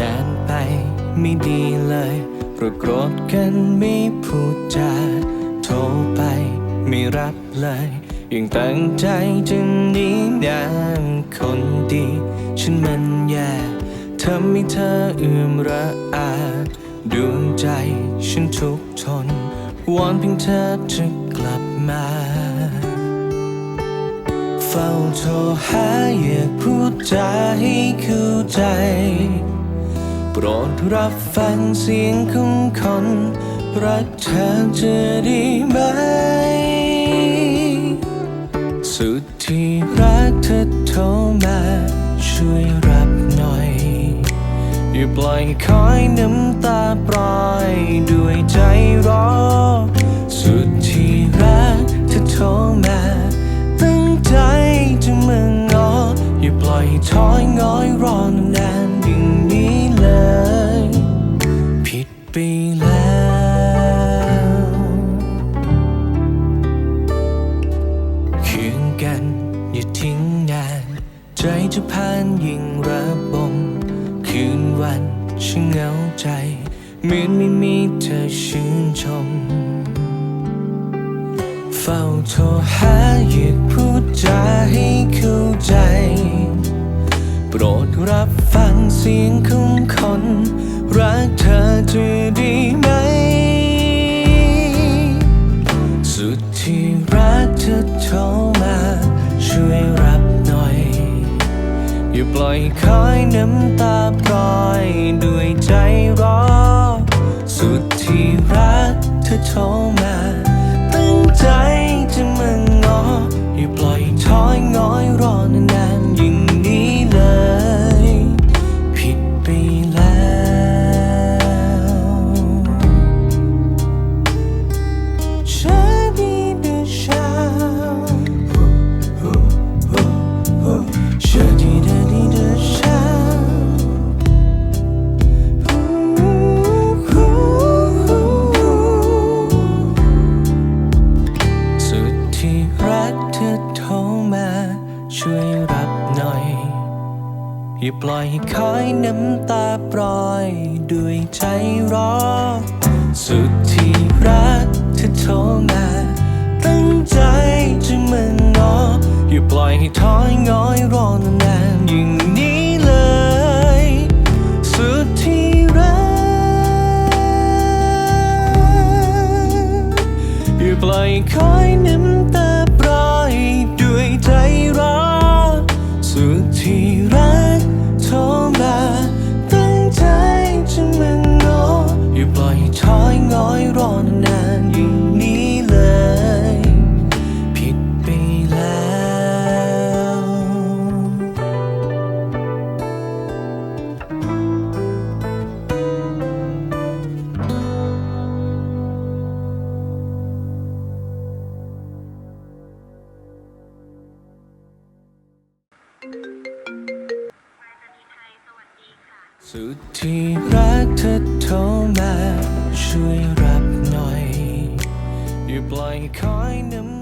นนไปไม่ดีเลยเพราะโกรธกันไม่พูดจาโทรไปไม่รับเลยยังตั้งใจจะหนีอย่างคนดี ฉันมันแย่ทำให้เธอเอื่อมระอาดวงใจฉันทุกทนวอนเพียงเธอจะกลับมา เฝ้าโทรหาอยากพูดจาให้เข้าใจ โปรดรับฟังเสียงของคนรักเธอจะด้ไหม สุดที่รักเธอโทรมาช่วยรับหน่อย อย่าปล่อยคอยน้ำตาปล่อยด้วยใจรอ สุดที่รักเธอโทรมาตั้งใจจะมางออย่าปล่อยถอยง้อยรอ จจะพานยิ่งระบม คืนวันฉันเหงาใจ เหมือนไม่มีเธอชื่นชม เฝ้าโทรหาอยากพูดจาให้เข้าใจ โปรดรับฟังเสียงของคน รักเธอจะด้ไหม อย่าปล่อยคอยน้ำตาปล่อยด้วยใจรอ สุดที่รักเธอโทรมา รับหน่อย อย่าปล่อยให้คอยน้ำตาปล่อย ด้วยใจรอ สุดที่รักเธอโทรมา ตั้งใจจะมางออย่าปล่อยให้ถอยง้อยรอนานๆอย่างนี้เลย สุดที่รักอย่าปล่อยให้คอย สุดที่รักเธอโทรมาช่วยรับหน่อย อย่าปล่อยคอยน้ำ